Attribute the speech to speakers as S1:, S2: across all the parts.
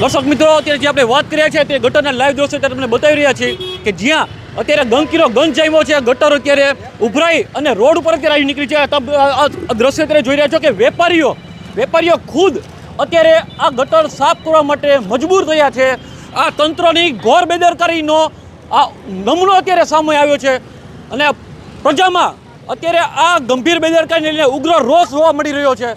S1: દર્શક મિત્રો, અત્યારે જે આપણે વાત કર્યા છે તે ગટરના લાઈવ દ્રશ્યો અત્યારે તમને બતાવી રહ્યા છીએ કે જ્યાં અત્યારે ગંદકીનો ગંજ જામ્યો છે. ગટર અત્યારે ઉભરાઈ અને રોડ ઉપર અત્યારે આવી નીકળી છે. આ દ્રશ્ય અત્યારે જોઈ રહ્યા છો કે વેપારીઓ વેપારીઓ ખુદ અત્યારે આ ગટર સાફ કરવા માટે મજબૂર થયા છે. આ તંત્રની ઘોર બેદરકારીનો આ નમૂનો અત્યારે સામે આવ્યો છે. અને પ્રજામાં અત્યારે આ ગંભીર બેદરકારીને લઈને ઉગ્ર રોષ જોવા મળી રહ્યો છે.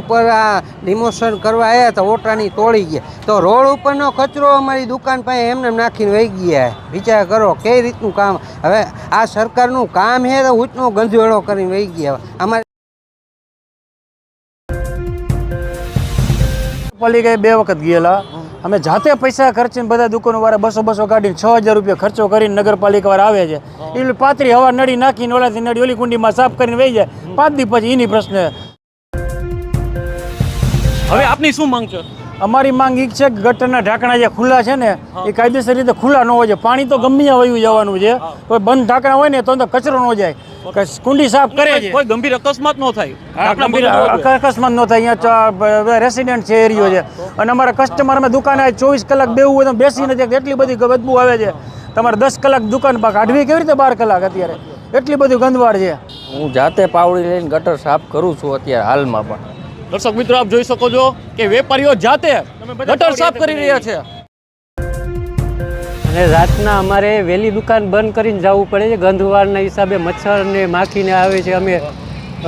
S2: ઉપર આ ડિમોશન કરવા આવ્યા તો ઓટાની તોડી ગયા. તો રોડ ઉપરનો કચરો અમારી દુકાન પાસે એમને નાખીને વહી ગયા. વિચાર કરો કઈ રીતનું કામ. હવે આ સરકારનું કામ છે તો ઉચનો ગંધવેડો કરીને વહી ગયા. અમારે
S3: પાલિકાએ બે વખત ગયેલા. અમે જાતે પૈસા ખર્ચીને બધા દુકાનો વાળા બસો બસો કાઢીને છ હજાર રૂપિયા ખર્ચો કરીને નગરપાલિકા વાળા આવે છે. એ પાતરી હવા નડી નાખીને ઓલાથી નડી ઓલી કુંડીમાં સાફ કરીને વહી જાય. પાંચ દી પછી એની પ્રશ્ન
S1: હવે આપની શું માંગ છે?
S3: અમારી માંગ એ છે કે ગટરના ઢાંકણા જે ખુલ્લા છે ને એ કાયદેસર રીતે ખુલ્લા ન હોય છે પાણી તો ગમે વયું જવાનું છે. કોઈ બંધ ઢાંકણા હોય ને તો અંદર કચરો ન જાય. કુંડી સાફ કરે છે.
S1: કોઈ ગંભીર અકસ્માત ન થાય.
S3: ગંભીર. અકસ્માત ન થાય. અહીંયા રેસિડેન્ટ છે એરિયો છે. અને અમારા કસ્ટમર અમે દુકાને ચોવીસ કલાક બેવું હોય તો બેસી નથી એટલી બધી બદબુ આવે છે. તમારે દસ કલાક દુકાન પર કાઢવી કેવી રીતે બાર કલાક અત્યારે? એટલી બધી ગંદવાડ છે.
S4: હું જાતે પાવડી લઈને ગટર સાફ કરું છું અત્યારે હાલમાં પણ.
S1: દર્શક મિત્રો આપ જોઈ શકો છો કે વેપારીઓ જાતે ગટર સાફ કરી રહ્યા છે
S5: અને રાતના અમારે વહેલી દુકાન બંધ કરીને જવું પડે છે. ગંધવાળના હિસાબે મચ્છર ને માખીને આવે છે. અમે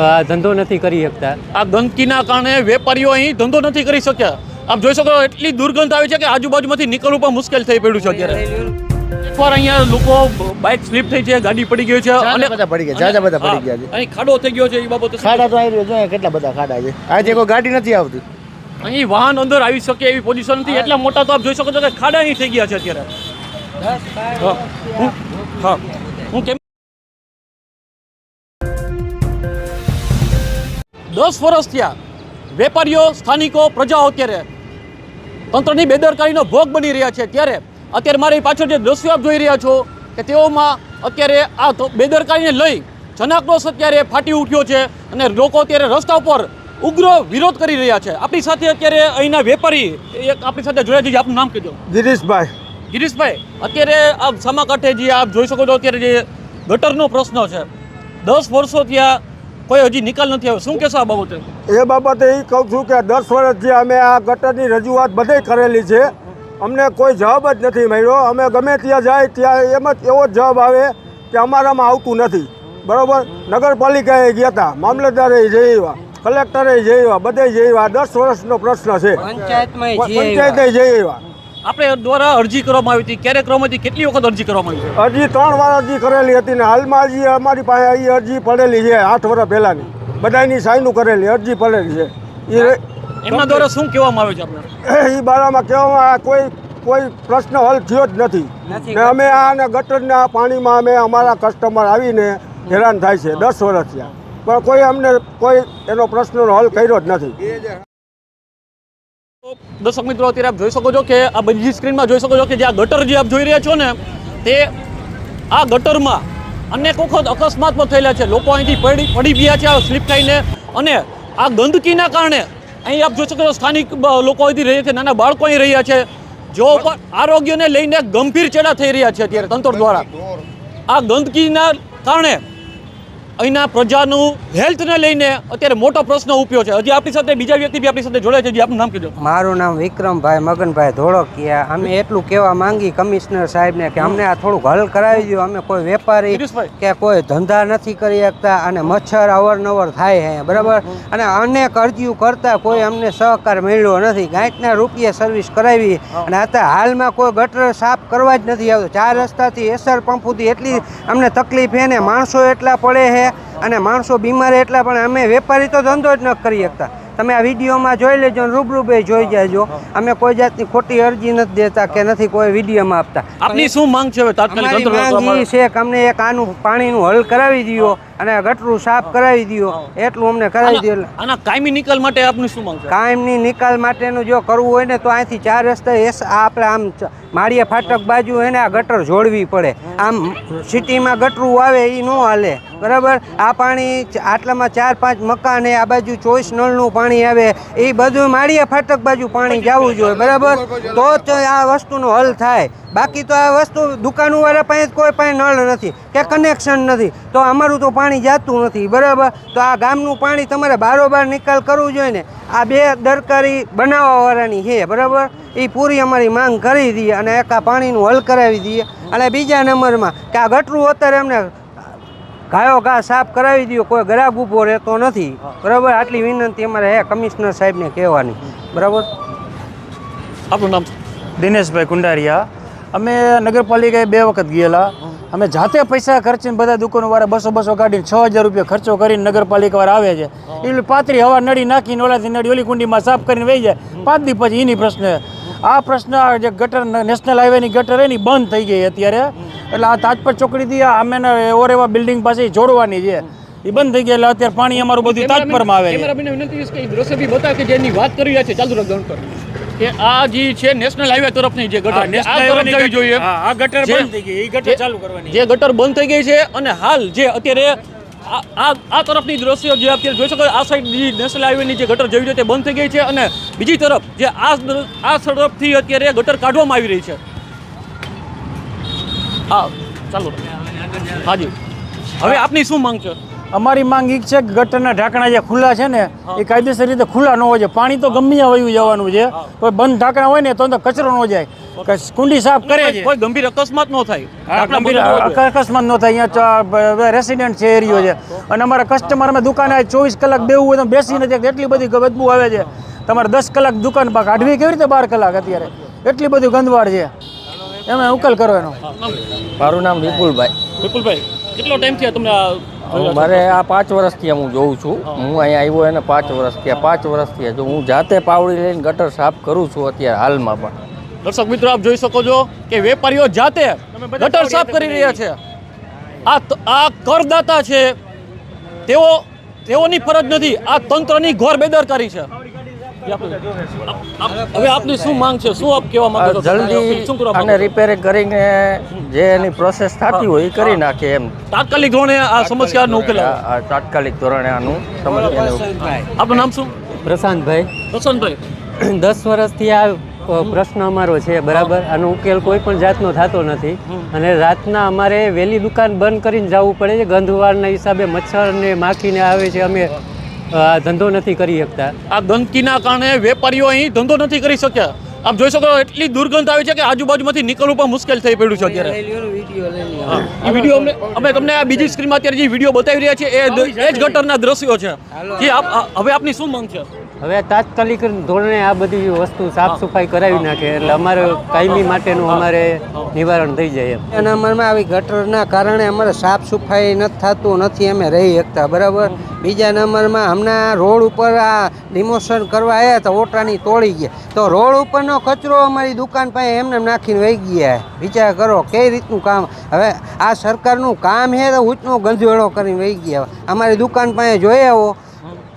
S5: આ ધંધો નથી કરી શકતા.
S1: આ ગંદકીના કારણે વેપારીઓ અહીં ધંધો નથી કરી શક્યા. આપ જોઈ શકો એટલી દુર્ગંધ આવી છે કે આજુબાજુમાંથી નીકળવું પણ મુશ્કેલ થઈ પડ્યું છે અત્યારે. એકવાર અહીંયા લોકો બાઇક સ્લીપ થઈ છે ગાડી પડી ગઈ છે
S6: અને બધા પડી ગયા, જાજા બધા પડી ગયા છે.
S1: અહીં ખાડો થઈ ગયો છે એ બાબત
S6: ખાડા તો આવી રહ્યો છે કેટલા બધા ખાડા છે? આજે કોઈ ગાડી નથી આવતી.
S1: અહીં વાહન અંદર આવી શકે એવી પોઝિશન નથી એટલા મોટા તો આપ જોઈ શકો છો કે ખાડા અહીં થઈ ગયા છે અત્યારે. હું- હા. હું કેમ દસ વર્ષ થયા વેપારીઓ સ્થાનિકો પ્રજાઓ અત્યારે તંત્રની બેદરકારીનો ભોગ બની રહ્યા છે. ત્યારે અત્યારે મારી પાછળ જે દ્રશ્યો આપ જોઈ રહ્યા છો કે તેઓમાં અત્યારે આ બેદરકારીને લઈ જનાક્રોશ અત્યારે ફાટી ઉઠ્યો છે અને લોકો અત્યારે રસ્તા ઉપર ઉગ્ર વિરોધ કરી રહ્યા છે. આપણી સાથે અત્યારે અહીંના વેપારી એક આપણી સાથે જોયા છે. આપનું નામ કીધું
S6: ગિરીશભાઈ.
S1: ગિરીશભાઈ અત્યારે આપ સામા કાંઠે જે આપ જોઈ શકો છો અત્યારે જે ગટરનો પ્રશ્ન છે. દસ વર્ષો ત્યાં કોઈ હજી નિકાલ નથી આવ્યો. શું કહેશો આ બાબતે?
S7: એ બાબતે એ કહું છું કે દસ વર્ષથી અમે આ ગટરની રજૂઆત બધે કરેલી છે. અમને કોઈ જવાબ જ નથી મળ્યો. અમે ગમે ત્યાં જાય ત્યાં એમ જ એવો જ જવાબ આવે કે અમારામાં આવતું નથી. બરાબર? નગરપાલિકાએ ગયા હતા મામલતદારે જઈ આવ્યા કલેક્ટરે જઈ આવ્યા બધે જઈ આવ્યા. દસ વર્ષનો પ્રશ્ન છે. પંચાયતે જઈ આવ્યા.
S1: આપણે દ્વારા અરજી કરવામાં આવી હતી. ક્યારે કરવામાં હતી? કેટલી વખત અરજી કરવામાં આવી છે
S7: હજી ત્રણ વાર અરજી કરેલી હતી ને હાલમાં હજી અમારી પાસે અહીં અરજી પડેલી છે આઠ વર્ષ પહેલાંની. બધાની સાઈનું કરેલી અરજી પડેલી છે. એ
S1: એમના દ્વારા શું કહેવામાં આવે છે આપણે?
S7: એ બારામાં કહેવામાં આ કોઈ કોઈ પ્રશ્ન હલ થયો જ નથી. ને અમે આ ગટરના પાણીમાં અમે અમારા કસ્ટમર આવીને હેરાન થાય છે દસ વર્ષ થયા. પણ કોઈ અમને કોઈ એનો પ્રશ્નનો હલ કર્યો જ નથી.
S1: દર્શક મિત્રો અત્યારે આપ જોઈ શકો છો કે આ બધી સ્ક્રીનમાં જોઈ શકો છો કે જે આ ગટર જે આપ જોઈ રહ્યા છો ને તે આ ગટરમાં અનેક વખત અકસ્માત પણ થયેલા છે. લોકો અહીંથી પડી પડી ગયા છે આ સ્લીપ થઈને અને આ ગંદકીના કારણે અહીં આપ જોઈ શકો છો સ્થાનિક લોકો અહીંથી રહ્યા છે નાના બાળકો અહીં રહ્યા છે. જો ઉપર આરોગ્યને લઈને ગંભીર ચેડા થઈ રહ્યા છે અત્યારે તંત્ર દ્વારા. આ ગંદકીના કારણે અહીંના પ્રજાનું હેલ્થને લઈને અત્યારે મોટો પ્રશ્ન ઉભ્યો છે. હજી આપણી સાથે બીજા વ્યક્તિ બી આપણી સાથે જોડાય છે. આપનું નામ કીધું.
S2: મારું નામ વિક્રમભાઈ મગનભાઈ ધોળકિયા. અમે એટલું કહેવા માંગી કમિશનર સાહેબને કે અમને આ થોડુંક હલ કરાવી દો અમે કોઈ વેપારી કે કોઈ ધંધા નથી કરી શકતા અને મચ્છર અવરનવર થાય છે. બરાબર? અને અનેક અરજીઓ કરતા કોઈ અમને સહકાર મળ્યો નથી. ગાંઠના રૂપિયા સર્વિસ કરાવી અને અત્યારે હાલમાં કોઈ ગટર સાફ કરવા જ નથી આવતો. ચાર રસ્તાથી એસર પંપ સુધી એટલી અમને તકલીફ છે ને? માણસો એટલા પડે છે. અને માણસો બીમાર એટલા પણ અમે વેપારી તો ધંધો જ ન કરી શકતા. તમે આ વિડીયોમાં જોઈ લેજો ને જોઈ જાજો. અમે કોઈ જાતની ખોટી અરજી નથી દેતા કે નથી કોઈ વિડીયોમાં આપતા.
S1: આપની શું માંગ છે તાત્કાલિક
S2: છે કે અમને એક આનું પાણીનું હલ કરાવી દો અને ગટરું સાફ કરાવી દો એટલું અમને કરાવી દો
S1: આના કાયમી નિકાલ માટે આપની શું માંગ
S2: કાયમી નિકાલ માટેનું જો કરવું હોય ને તો અહીંથી ચાર રસ્તે એસ આ આપણે આમ માળીએ ફાટક બાજુ એને આ ગટર જોડવી પડે. આમ સિટીમાં ગટરું આવે એ ન હાલે. બરાબર? આ પાણી આટલામાં ચાર પાંચ મકાન એ આ બાજુ ચોવીસ નળનું પાણી આવે. એ બધું માળીએ ફાટક બાજુ પાણી જવું જોઈએ. બરાબર? તો જ આ વસ્તુનો હલ થાય. બાકી તો આ વસ્તુ દુકાનવાળા પાસે કોઈ પાસે નળ નથી કે કનેક્શન નથી. તો અમારું તો પાણી જાતું નથી બરાબર? તો આ ગામનું પાણી તમારે બારોબાર નિકાલ કરવું જોઈએ ને. આ બે દરકારી બનાવવાવાળાની છે બરાબર? એ પૂરી અમારી માંગ કરી દઈએ અને એક આ પાણીનું હલ કરાવી દઈએ. અને બીજા નંબરમાં કે આ ગટરું અત્યારે અમને ગાયો ઘા સાફ કરાવી દો કોઈ ગરાબ ઊભો રહેતો નથી. બરાબર? આટલી વિનંતી અમારે હે કમિશનર સાહેબને કહેવાની. બરાબર?
S1: આપણું નામ?
S3: દિનેશભાઈ કુંડારિયા. અમે નગરપાલિકાએ બે વખત ગયેલા. અમે જાતે પૈસા ખર્ચીને બધા દુકાનવાળા બસો બસો કાઢીને છ હજાર રૂપિયા ખર્ચો કરીને નગરપાલિકાવાળા આવે છે. એ પાતરી હવા નળી નાખીને ઓલાથી નડી ઓલી કુંડીમાં સાફ કરીને વહી જાય. પાંચ દી પછી એની પ્રશ્ન આ પ્રશ્ન જે ગટર નેશનલ હાઈવેની ગટર એની બંધ થઈ ગઈ અત્યારે. એટલે આ તાજપર ચોકડીથી અમે ઓરેવા બિલ્ડિંગ પાસે જોડવાની છે. એ બંધ થઈ ગઈ એટલે અત્યારે પાણી અમારું બધું તાજપરમાં આવે છે.
S1: વિનંતી કે દ્રશ્ય બી બતાવે કે જેની વાત કરી રહ્યા છે. ચાલુ કે આ જે છે નેશનલ હાઈવે તરફની જે ગટર
S3: નેશનલ
S1: આ તરફ જવી જોઈએ.
S3: આ ગટર બંધ થઈ ગઈ એ ગટર ચાલુ કરવાની.
S1: જે ગટર બંધ થઈ ગઈ છે અને હાલ જે અત્યારે આ આ તરફની દ્રશ્યો જે અત્યારે જોઈ શકો આ સાઈડ જે નેશનલ હાઈવેની જે ગટર જવી છે તે બંધ થઈ ગઈ છે અને બીજી તરફ જે આ આ તરફથી અત્યારે ગટર કાઢવામાં આવી રહી છે. હા ચાલો. હાજી. હવે આપની શું માંગ છે?
S3: અમારી માંગ એ છે કે ગટરના ઢાંકણા જે ખુલ્લા છે ને એ કાયદેસર રીતે ખુલ્લા ન હોય. છે પાણી તો ગમે વયું જવાનું છે. કોઈ બંધ ઢાંકણા હોય ને તો અંદર કચરો ન જાય. કે કુંડી સાફ કરે છે.
S1: કોઈ ગંભીર અકસ્માત ન થાય.
S3: ગંભીર. અકસ્માત ન થાય. અહીંયા રેસિડેન્ટ છે એરિયો છે. અને અમારા કસ્ટમર અમે દુકાને ચોવીસ કલાક બેવું હોય તો બેસી નથી. એટલી બધી બદબુ આવે છે. તમારે દસ કલાક દુકાન પાક કાઢવી કેવી રીતે બાર કલાક અત્યારે? એટલી બધી ગંદવાડ છે. એમાં ઉકેલ કરો એનો
S4: મારું નામ વિપુલભાઈ.
S1: વિપુલભાઈ કેટલો ટાઈમ થયા તમને
S4: મારે આ પાંચ વર્ષથી હું જોઉં છું. હું. અહીંયા આવ્યો એને પાંચ વર્ષથી પાંચ વર્ષથી જો હું જાતે પાવડી લઈને ગટર સાફ કરું છું અત્યારે હાલમાં પણ.
S1: દર્શક મિત્રો આપ જોઈ શકો છો કે વેપારીઓ જાતે ગટર સાફ કરી રહ્યા છે. આ આ કરદાતા છે. તેઓ તેઓની ફરજ નથી. આ તંત્રની ઘોર બેદરકારી છે. હવે આપની શું માંગ છે? શું આપ કહેવા
S4: આ
S1: માંગો છો?
S4: જલ્દી
S1: અને?
S4: રિપેરિંગ કરીને જે એની પ્રોસેસ થતી હોય એ કરી નાખે એમ.
S1: તાત્કાલિક ધોરણે આ સમસ્યાનો ઉકેલ
S4: તાત્કાલિક ધોરણે આનું સમસ્યાનું
S1: આપનું નામ શું?
S5: પ્રશાંતભાઈ.
S1: પ્રશાંતભાઈ.
S5: દસ વર્ષથી આ પ્રશ્ન અમારો છે બરાબર? આનો ઉકેલ કોઈ પણ જાતનો થતો નથી. અને રાતના અમારે વહેલી દુકાન બંધ કરીને જવું પડે છે. ગંધવાળના હિસાબે મચ્છર ને માખીને આવે છે. અમે ધંધો નથી કરી શકતા.
S1: આ ગંદકીના કારણે વેપારીઓ અહીં ધંધો નથી કરી શક્યા. આપ જોઈ શકો એટલી દુર્ગંધ આવી છે કે આજુબાજુમાંથી નીકળવું પણ મુશ્કેલ થઈ પડ્યું છે અત્યારે. વીડિયો અમને અમે તમને આ બીજી સ્ક્રીનમાં અત્યારે જે વીડિયો બતાવી રહ્યા છે એ જ ગટરના દ્રશ્યો છે. જે આપ હવે આપની શું માંગ છે?
S5: હવે તાત્કાલિક ધોરણે આ બધી વસ્તુ સાફ સફાઈ કરાવી નાખે એટલે અમારે કાયમી માટેનું અમારે નિવારણ થઈ જાય એમ.
S2: અને નંબરમાં આવી ગટરના કારણે અમારે સાફ સફાઈ નથી થતું નથી અમે રહી શકતા બરાબર? બીજા નંબરમાં હમણાં રોડ ઉપર આ ડિમોશન કરવા આવ્યા તો ઓટાની તોડી ગયા. તો રોડ ઉપરનો કચરો અમારી દુકાન પાસે એમને એમ નાખીને વહી ગયા. વિચાર કરો કઈ રીતનું કામ? હવે આ સરકારનું કામ છે તો ઊંચનો ગંજવેળો કરીને વહી ગયા. અમારી દુકાન પાસે જોઈ આવો.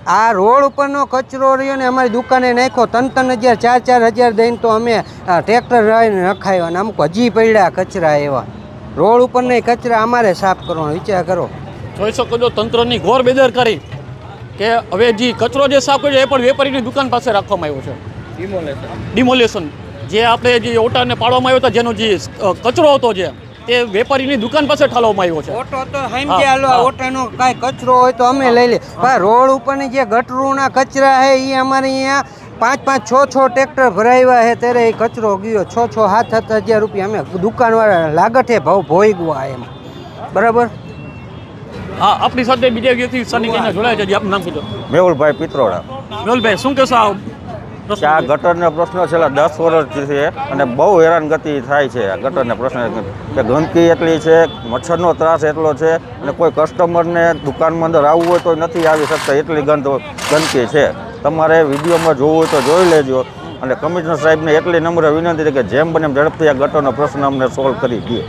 S2: આ રોડ ઉપરનો કચરો રહ્યો ને અમારી દુકાને નાખ્યો. ત્રણ ત્રણ હજાર ચાર ચાર હજાર દઈને તો અમે આ ટ્રેક્ટર રહીને રખાયો ને અમુક હજી પડ્યા કચરા એવા. રોડ ઉપર નહીં કચરા અમારે સાફ કરવાનો વિચાર કરો.
S1: જોઈ શકો છો તંત્રની ઘોર બેદરકારી કે હવે જે કચરો જે સાફ કર્યો એ પણ વેપારીની દુકાન પાસે રાખવામાં આવ્યો છે. ડિમોલેશન જે આપણે જે ઓટાને પાડવામાં આવ્યો હતો જેનો જે કચરો હતો જે તે વેપારીની દુકાન પાસે ઠાલવવામાં આવ્યો છે.
S2: ઓટો તો
S1: હેમ
S2: કે હાલો ઓટોનો કાંઈ કચરો હોય તો અમે લઈ લે ભાઈ રોડ ઉપરની જે ગટરોના કચરા છે એ અમારે અહીંયા પાંચ પાંચ છ છ ટ્રેક્ટર ભરાવ્યા છે ત્યારે એ કચરો ગયો. છ છ સાત સાત હજાર રૂપિયા અમે દુકાનવાળા લાગઠે ભાવ ભોગવા એમ. બરાબર?
S1: હા આપણી સાથે બીજા વ્યક્તિ સની જોડાયા છે જે આપનું નામ કીધું
S8: મેહુલભાઈ પિત્રોડા.
S1: મેહુલભાઈ શું કહેશો આ?
S8: કે આ ગટરનો પ્રશ્ન છેલ્લા દસ વર્ષથી છે અને બહુ હેરાનગતિ થાય છે આ ગટરના પ્રશ્ન કે ગંદકી એટલી છે મચ્છરનો ત્રાસ એટલો છે અને કોઈ કસ્ટમરને દુકાનમાં અંદર આવવું હોય તો નથી આવી શકતા એટલી ગંદ ગંદકી છે. તમારે વિડીયોમાં જોવું હોય તો જોઈ લેજો અને કમિશનર સાહેબને એટલી નમ્ર વિનંતી કે જેમ બને એમ ઝડપથી આ ગટરનો પ્રશ્ન અમને સોલ્વ કરી દે.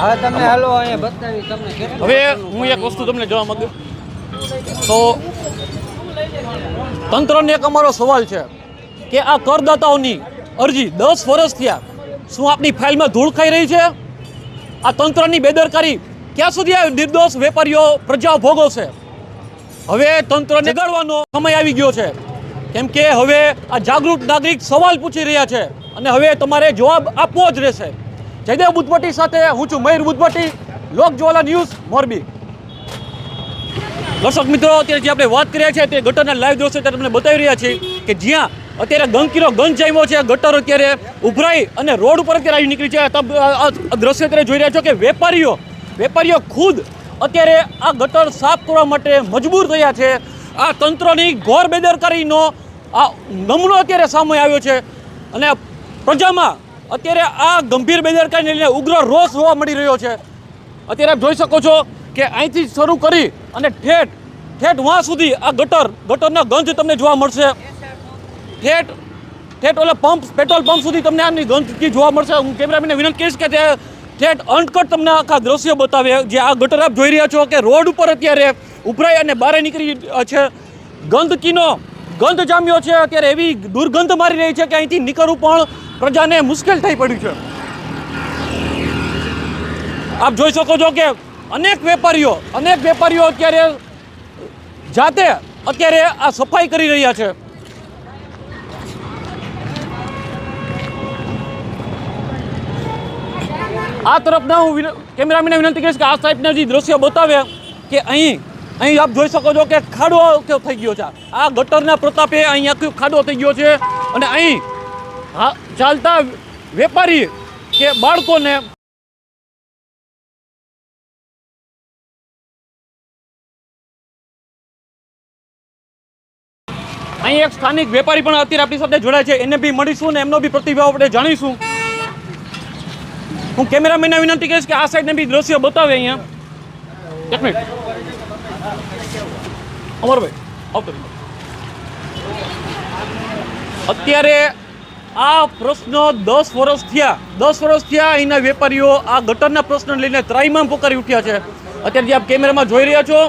S2: હવે તમે હાલો અહીંયા બતાવી તમને
S1: હવે હું એક વસ્તુ તમને જોવા માંગુ. તો તંત્રને એક અમારો સવાલ છે કે આ કરદાતાઓની અરજી દસ વર્ષ થયા, શું આપની ફાઇલમાં ધૂળ ખાઈ રહી છે? આ તંત્રની બેદરકારી ક્યાં સુધી આ નિર્દોષ વેપારીઓ પ્રજા ભોગવશે હવે તંત્રને ગાળવાનો સમય આવી ગયો છે. કેમ કે હવે આ જાગૃત નાગરિક સવાલ પૂછી રહ્યા છે અને હવે તમારે જવાબ આપવો જ રહેશે. જયદેવ બુદ્ધવટી સાથે હું છું મયુર બુદ્ધવટી લોકજ્વાલા ન્યૂઝ મોરબી. દર્શક મિત્રો, અત્યારે જે આપણે વાત કરીએ છીએ, તે ગટરના લાઈવ દ્રશ્યો અત્યારે તમને બતાવી રહ્યા છીએ કે જ્યાં અત્યારે ગંકીનો ગંજ જામ્યો છે. ગટર અત્યારે ઉભરાઈ અને રોડ ઉપર અત્યારે આવી નીકળી છે. દ્રશ્ય અત્યારે જોઈ રહ્યા છો કે વેપારીઓ વેપારીઓ ખુદ અત્યારે આ ગટર સાફ કરવા માટે મજબૂર થયા છે. આ તંત્રની ઘોર બેદરકારીનો આ નમૂનો અત્યારે સામે આવ્યો છે. અને પ્રજામાં અત્યારે આ ગંભીર બેદરકારીને લઈને ઉગ્ર રોષ જોવા મળી રહ્યો છે. અત્યારે આપ જોઈ શકો છો કે અહીંથી શરૂ કરી અને ઠેઠ ઠેઠ વાં સુધી આ ગટર, ગટરના ગંજ તમને જોવા મળશે. ઠેઠ ઠેઠ ઓલા પંપ, પેટ્રોલ પંપ સુધી તમને આની ગંદકી જોવા મળશે. હું કેમેરામેનને વિનંતી કરીશ કે તે ઠેઠ અનકટ તમને આખા દ્રશ્ય બતાવે, જે આ ગટર આપ જોઈ રહ્યા છો કે રોડ ઉપર અત્યારે ઉભરાઈ અને બહાર નીકળી છે. ગંદકીનો ગંધ જામ્યો છે. અત્યારે એવી દુર્ગંધ મારી રહી છે કે અહીંથી નીકળવું પણ પ્રજાને મુશ્કેલ થઈ પડ્યું છે. આપ જોઈ શકો છો કે અનેક વેપારીઓ અનેક વેપારીઓ અત્યારે જાતે અત્યારે આ સફાઈ કરી રહ્યા છે. આ તરફના હું કેમેરામેનને વિનંતી કરીશ કે આ સાઈડના જે દ્રશ્ય બતાવે કે અહીં અહીં આપ જોઈ શકો છો કે ખાડો થઈ ગયો છે. આ ગટરના પ્રતાપે અહીં આખો ખાડો થઈ ગયો છે અને અહીં ચાલતા વેપારી કે બાળકોને અહીં એક સ્થાનિક વેપારી પણ અત્યારે આપણી સાથે જોડાય છે. એને બી મળીશું ને એમનો બી પ્રતિભાવ આપણે જાણીશું. હું કેમેરામેનને વિનંતી કરીશ કે આ સાઈડને બી દ્રશ્ય બતાવે અહીંયા. એક મિનિટ. અમરભાઈ, આવતો અત્યારે આ પ્રશ્ન દસ વર્ષ થયા. દસ વર્ષ થયા અહીંના વેપારીઓ આ ગટરના પ્રશ્ન લઈને ત્રાઈમામ પોકારી ઉઠ્યા છે. અત્યારે જે આપ કેમેરામાં જોઈ રહ્યા છો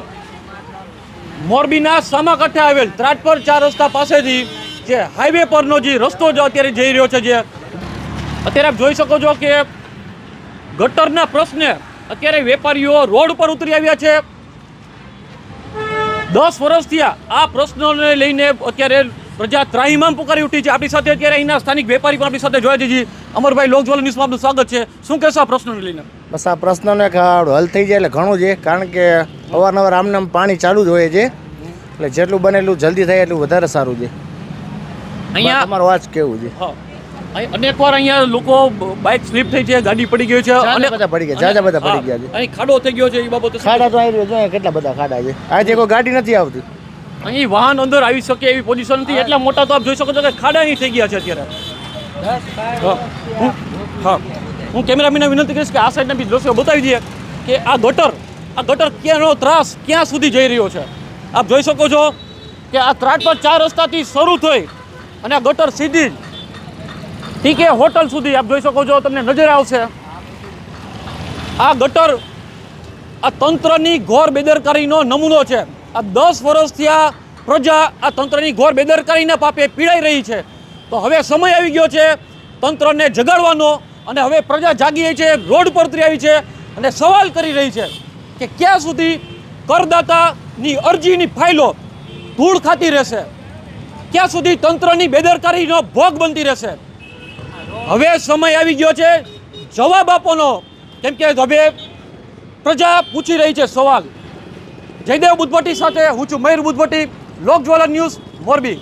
S1: મોરબીના સામા આવેલ ત્રાટપર ચાર રસ્તા પાસેથી જે હાઈવે પરનો જે રસ્તો જો અત્યારે જઈ રહ્યો છે જે અત્યારે આપ જોઈ શકો છો કે ગટરના પ્રશ્ને અત્યારે વેપારીઓ રોડ પર ઉતરી આવ્યા છે. દસ વર્ષથી આ પ્રશ્નોને લઈને અત્યારે પ્રજા ત્રાહીમામ પુકારી ઉઠી છે. આપણી સાથે અત્યારે અહીંના સ્થાનિક વેપારી પણ આપણી સાથે જોયા છે અમરભાઈ લોકજ્વાલ ન્યૂઝમાં આપનું સ્વાગત છે. શું કહેશો આ પ્રશ્નોને લઈને?
S6: બસ આ પ્રશ્નને હલ થઈ જાય એટલે ઘણું છે કારણ કે અવારનવાર આમનામ આમ પાણી ચાલુ જ હોય છે. એટલે જેટલું બને એટલું જલ્દી થાય એટલું વધારે સારું છે.
S1: અહીંયા
S6: અમારો વાત કેવું છે.
S1: અહીં અનેક વાર અહીંયા લોકો બાઇક સ્લીપ થઈ છે ગાડી પડી ગઈ છે. અને
S6: બધા પડી ગયા, જાજા બધા પડી ગયા છે.
S1: અહીં ખાડો થઈ ગયો છે એ બાબત
S6: ખાડા તો આવી રહ્યો છે અહીંયા કેટલા બધા ખાડા છે. આજે કોઈ ગાડી નથી આવતી.
S1: અહીં વાહન અંદર આવી શકે એવી પોઝિશન નથી. એટલા મોટા તો આપ જોઈ શકો છો કે ખાડા અહીં થઈ ગયા છે અત્યારે. હા, હું- કેમેરામેનને વિનંતી કરીશ કે આ સાઈડના બી દ્રશ્યો બતાવી દઈએ કે આ ગટર આ ગટર ક્યાંનો ત્રાસ ક્યાં સુધી જઈ રહ્યો છે? આપ જોઈ શકો છો કે આ ત્રાટ પર ચાર રસ્તાથી શરૂ થઈ અને આ ગટર સીધી જ ટીકે હોટલ સુધી આપ જોઈ શકો છો, તમને નજર આવશે. આ ગટર આ તંત્રની ઘોર બેદરકારીનો નમૂનો છે. આ દસ વર્ષથી આ પ્રજા આ તંત્રની ઘોર બેદરકારીના પાપે પીડાઈ રહી છે. તો હવે સમય આવી ગયો છે તંત્રને જગાડવાનો અને હવે પ્રજા જાગી છે, રોડ પર ઉતરી આવી છે અને સવાલ કરી રહી છે કે ક્યાં સુધી કરદાતાની અરજીની ફાઇલો ધૂળ ખાતી રહેશે? ક્યાં સુધી તંત્રની બેદરકારીનો ભોગ બનતી રહેશે? હવે સમય આવી ગયો છે જવાબ આપવાનો. કેમ કે હવે પ્રજા પૂછી રહી છે સવાલ. જયદેવ બુદ્ધભટ્ટી સાથે હું છું મયુર લોક લોકજ્વાલા ન્યૂઝ મોરબી.